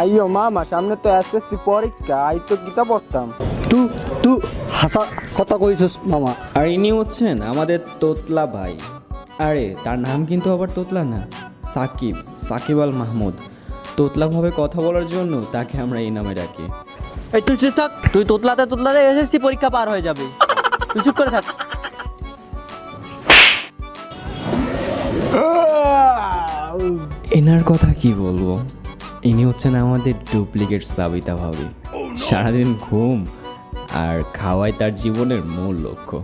আইয়ো মামা সামনে তো এসএসসি পরীক্ষা আই তো গীতা পড়তাম। তু তু হাসা কথা কইছিস মামা। আর ইনি হচ্ছেন আমাদের তোতলা ভাই। আরে তার নাম কিন্তু আবার তোতলা না সাকিব সাকিব আল মাহমুদ। তোতলাভাবে কথা বলার জন্য তাকে আমরা এই নামে ডাকি। এই তুই চুপ থাক তুই তোতলাতে তোতলাতে এসএসসি পরীক্ষা পার হয়ে যাবে। তুই চুপ করে থাক। এনার কথা কি বলব? ইনি হচ্ছেন আমাদের ডুপ্লিকেট সাবিতা ভাবি। সারাদিন ঘুম আর খাওয়াই তার জীবনের মূল লক্ষ্য।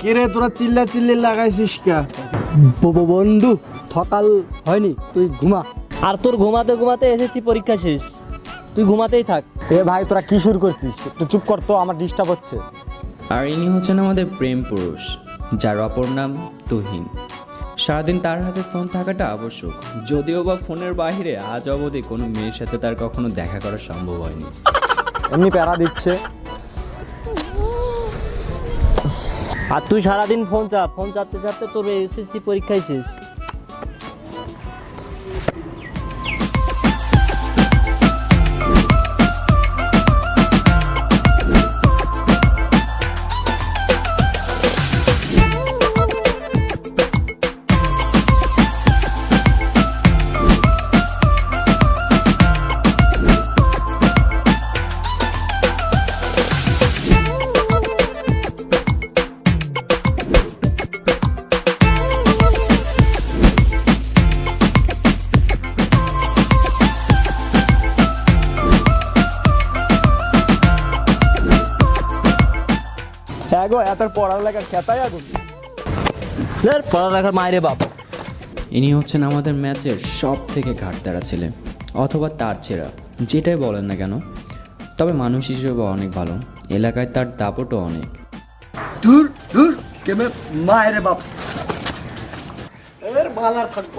কিরে তোরা চিল্লা চিল্লি লাগাইছিস কা? বন্ধু সকাল হয়নি তুই ঘুমা। আর তোর ঘুমাতে ঘুমাতে এসএসসি পরীক্ষা শেষ। তুই ঘুমাতেই থাক। এ ভাই তোরা কি শুরু করছিস? একটু চুপ কর তো আমার ডিস্টার্ব হচ্ছে। আর ইনি হচ্ছেন আমাদের প্রেম পুরুষ যার অপর নাম তুহিন। সারাদিন তার হাতে ফোন থাকাটা আবশ্যক। যদিও বা ফোনের বাহিরে আজ অবধি কোনো মেয়ের সাথে তার কখনো দেখা করা সম্ভব হয়নি। এমনি প্যারা দিচ্ছে। আর তুই সারাদিন ফোন চাপ ফোন চাপতে চাপতে তোর এসএসসি পরীক্ষায় শেষ। এত পড়ালেখার খেতাই আগুন পড়ালেখার মায়েরে বাপ ইনি হচ্ছেন আমাদের ম্যাচের সব থেকে ঘাটতারা ছেলে অথবা তার ছেঁড়া যেটাই বলেন না কেন তবে মানুষ হিসেবে অনেক ভালো এলাকায় তার দাপটও অনেক দূর দূর কেমন মায়ের বাপ এর বালার থাকব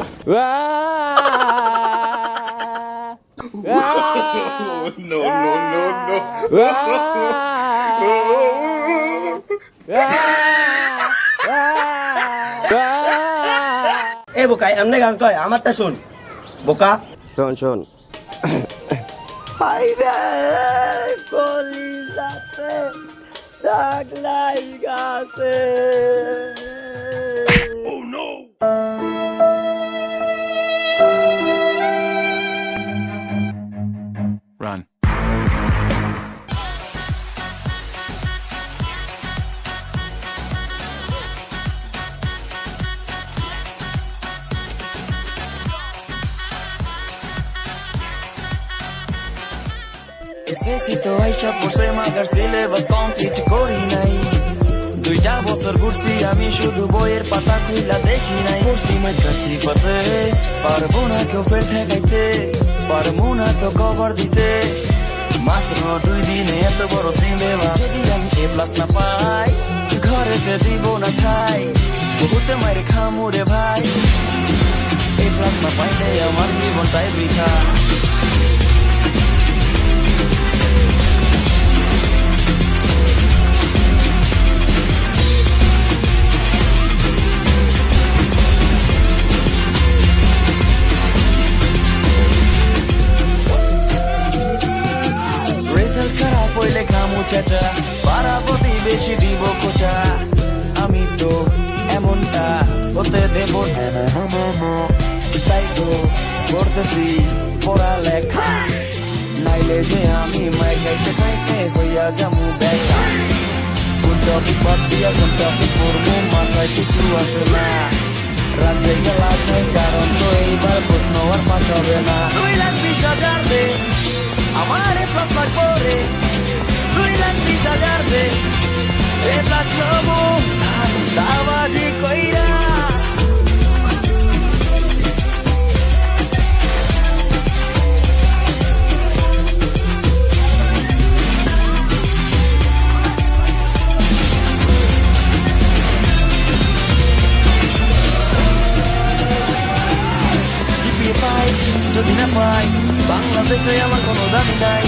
no, no, no, no. এ বোকা এমনি গান কয়? আমারটা শোন। বোকা। শোন শোন। কলিজাতে দাগ লাই গাছে। Run. আইসা পড়ছে মাগার সিলেবাস কমপ্লিট করি নাই দুইটা বছর ঘুরছি আমি শুধু বইয়ের পাতা খুইলা দেখি নাই পড়ছি মাইকাছি পাতে পারব না কেউ ফেল ঠেকাইতে পারব না তো কভার দিতে মাত্র দুই দিনে এত বড় সিলেবাস যদি আমি এ প্লাস না পাই ঘরেতে দিব না ঠাই বহুতে মারে খামুরে ভাই এ প্লাস না পাইলে আমার জীবনটাই বৃথা দেব তাই তো করতেছি পড়ালেখা নাইলে যে আমি মাই খাইতে খাইতে হইয়া যামু দেখা কোন টপিক বাদ দিয়া কোন টপিক পড়ব মাথায় কিছু আসে না রাজ্যে গেলা নাই কারণ তো এইবার প্রশ্ন আর পাস হবে না দুই লাখ বিশ হাজার দে আমার এ প্লাস লাগবো রে দুই লাখ বিশ হাজার দে এ প্লাস লবো দাবাজি কইরা বাংলাদেশে আমার কোনো দাবি নাই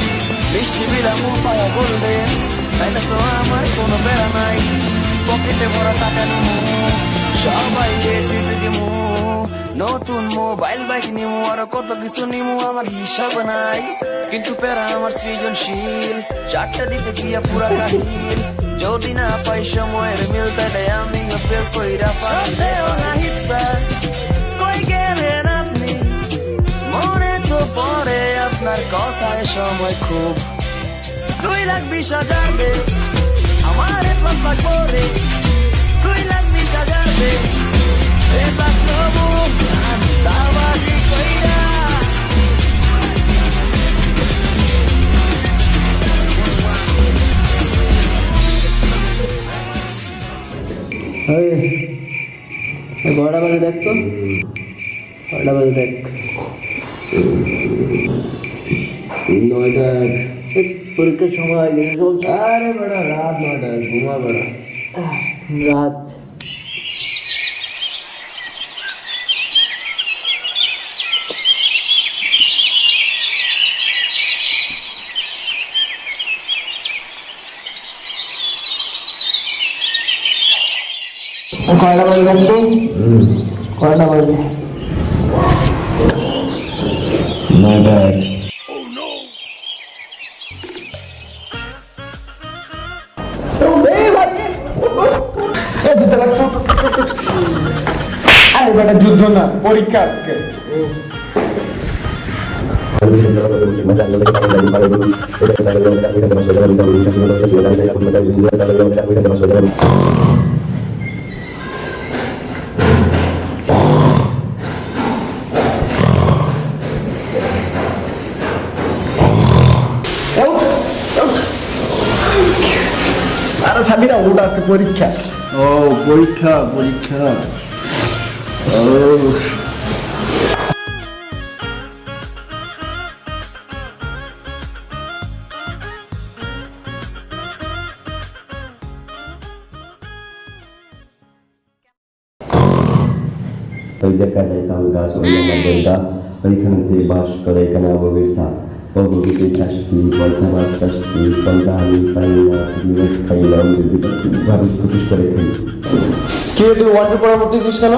মিষ্টি বিরামু পায়া বলবে তাই তো আমার কোনো বেড়া নাই পকেটে ভরা টাকা নিমু সবাই দিমু নতুন মোবাইল বাইক নিমু আর কত কিছু নিমু আমার হিসাব নাই কিন্তু প্যারা আমার সৃজনশীল চারটা দিতে গিয়া পুরা কাহিল যদি না পাই সময়ের মিল তাহলে আমি ফেল কইরা সন্দেহ নাহি স্যার কই গেলেন আপনি মনে তো পড়ে আপনার কথায় সময় খুব। দুই লাখ বিশ হাজার দে, আমার লাখ পরে। দুই লাখ বিশ হাজার দে, এ বাজে দেখ তো? ঘরটা বাজে দেখ? নয়টা পরীক্ষার সময় গেছে চলছে। আরে বেড়া রাত নয়টা ঘুমা বেড়া রাত। কয়টা বাজে কয়টা বাজে? আরে বেটা যুদ্ধ না পরীক্ষা আজকে। আরে ওটা আজকে পরীক্ষা। ও পরীক্ষা পরীক্ষা। ዳስ ወለና ደንዳ በይከንቴ ባሽ ከላይ ከና ወገሳ ወጉጊ ቻሽቲ ወልተማ ቻሽቲ ፈንታኒ ፈንና ዲስ ከይላም ዲበት ባሩ ኩሽ ከለከኝ ኬዱ ዋንዱ ፓራሞቲስ ይሽከና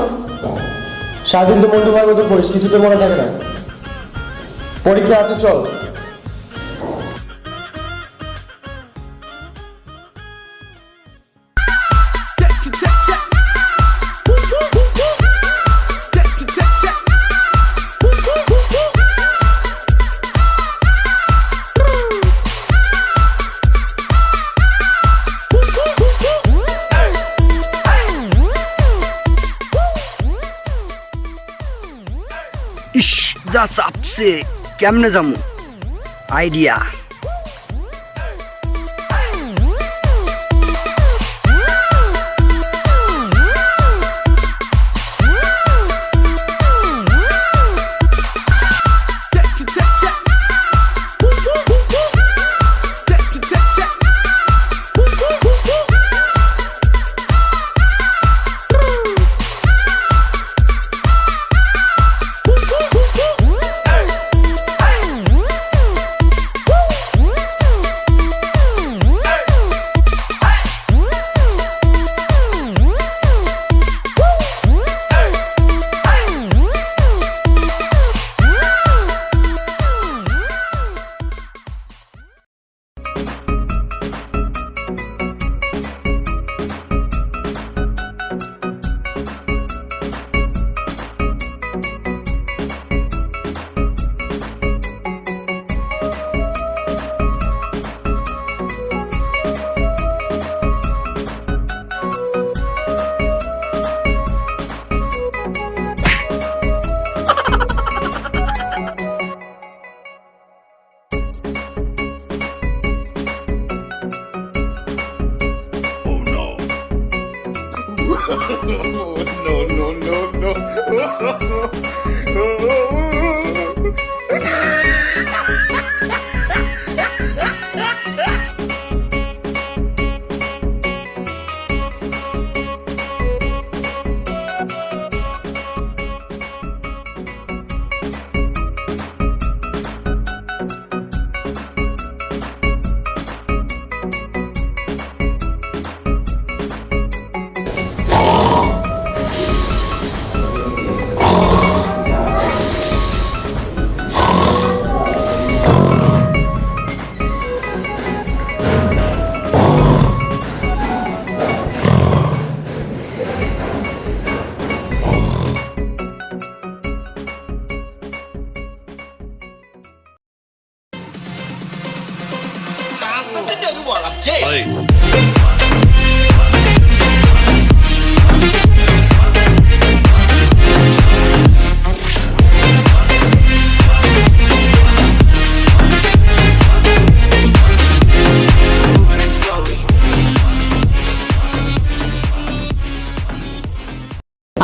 সারাদিন তো বন্ধু মতো পড়িস কিছুতে মনে থাকে না। পরীক্ষা আছে চল। চাপছে কেমনে যামু idea no, no, no, no.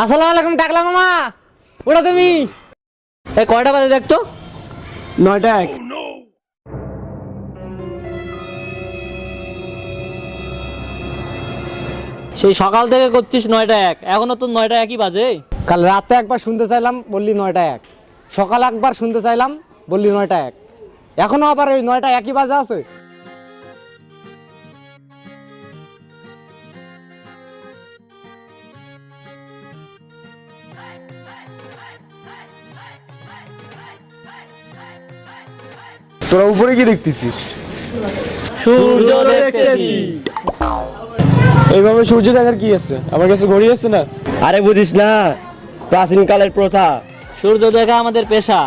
আসসালামু আলাইকুম টাকলা মামা। ওটা তুমি? এই কয়টা বাজে দেখতো? নয়টা এক। সেই সকাল থেকে করছিস নয়টা এক। এখনও তো নয়টা একই বাজে। কাল রাতে একবার শুনতে চাইলাম বললি নয়টা এক। সকাল একবার শুনতে চাইলাম বললি নয়টা এক। এখনও আবার ওই নয়টা একই বাজে আছে? তোরা উপরে কি দেখতেছিস? সূর্য দেখতেছি। এইভাবে সূর্য দেখার কি আছে? আমার কাছে ঘড়ি আছে না? আরে বুঝিস না প্রাচীন কালের প্রথা। সূর্য দেখা আমাদের পেশা।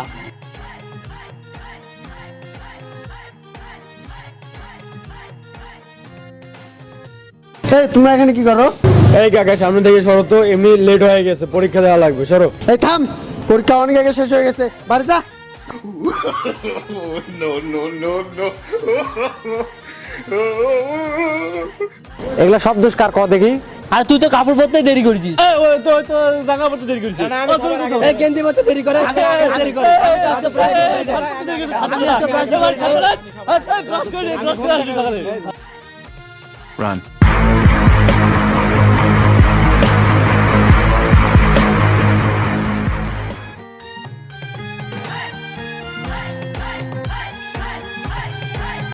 এই তোমরা এখানে কি করো? এই কাকা সামনে থেকে সরো তো এমনি লেট হয়ে গেছে পরীক্ষা দেওয়া লাগবে সরো। এই থাম! পরীক্ষা অনেক আগে শেষ হয়ে গেছে। বাড়ি যা! এগুলা সব দোষ কার ক দেখি আর তুই তো কাপড় পরতে দেরি করেছিস গেন্দি মতো দেরি করে দেরি করে রান